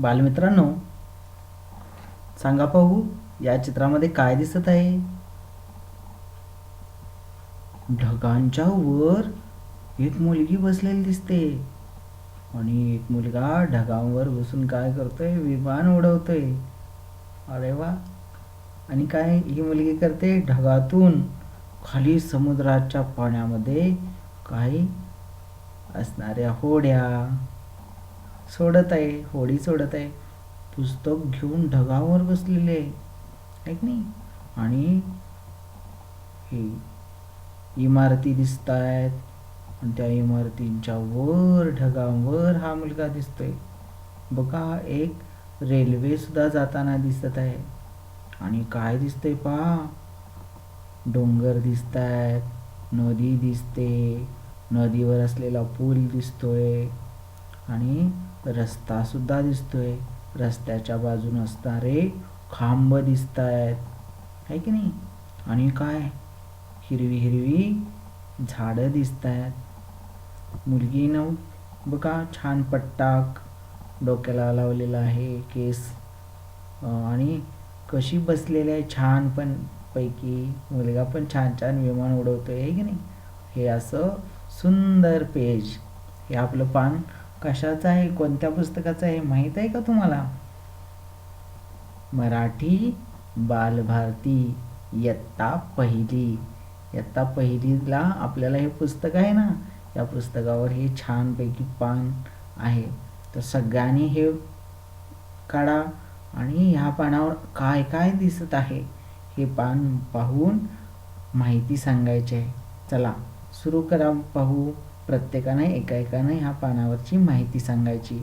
बालमित्रांनो सांगा पाहू या चित्रामध्ये काय दिसत आहे? ढगांच्या वर एक मुलगी बसलेली दिसते. आणि एक मुलगा ढगांवर बसून काय करतोय? विमान उडवतोय. अरे वा! आणि काय ही मुलगी करते? ढगातून खाली समुद्राच्या पाण्यामध्ये काही असणाऱ्या होड्या. सोडत आहे होडी सोडत आहे. पुस्तक घेऊन ढगावर बसलेले आहे. ऐक नाही आणि हे इमारती दिसत आहेत आणि त्या इमारतींच्या वर ढगांवर हा मुलगा दिसतोय. बघा एक रेल्वे सुद्धा जाताना दिसत आहे. आणि काय दिसतंय पहा? डोंगर दिसत आहेत नदी दिसते. नदीवर असलेला पूल दिसतोय. आणि रस्ता सुद्धा दिसतोय. रस्त्याच्या बाजून असणारे खांब दिसत आहेत आहे की नाही? आणि काय? हिरवी हिरवी झाडं दिसत आहेत मुलगीनं बघा छान पट्टाक डोक्याला लावलेला आहे केस. आणि कशी बसलेली आहे छान पण पैकी. मुलगा पण छान छान विमान उडवतोय आहे की नाही? हे असं सुंदर पेज. हे आपलं पान कशाचा आहे कोणत्या पुस्तकाचा आहे माहीत आहे का तुम्हाला? मराठी बालभारती इयत्ता पहिली. इयत्ता पहिलीला आपल्याला हे पुस्तक आहे ना या पुस्तकावर हे छानपैकी पान आहे. तर सगळ्यांनी हे काढा आणि ह्या पानावर काय काय दिसत आहे हे पान पाहून माहिती सांगायची आहे. चला सुरू करा पाहू. प्रत्येकाने एका एकाने ह्या पानावरची माहिती सांगायची.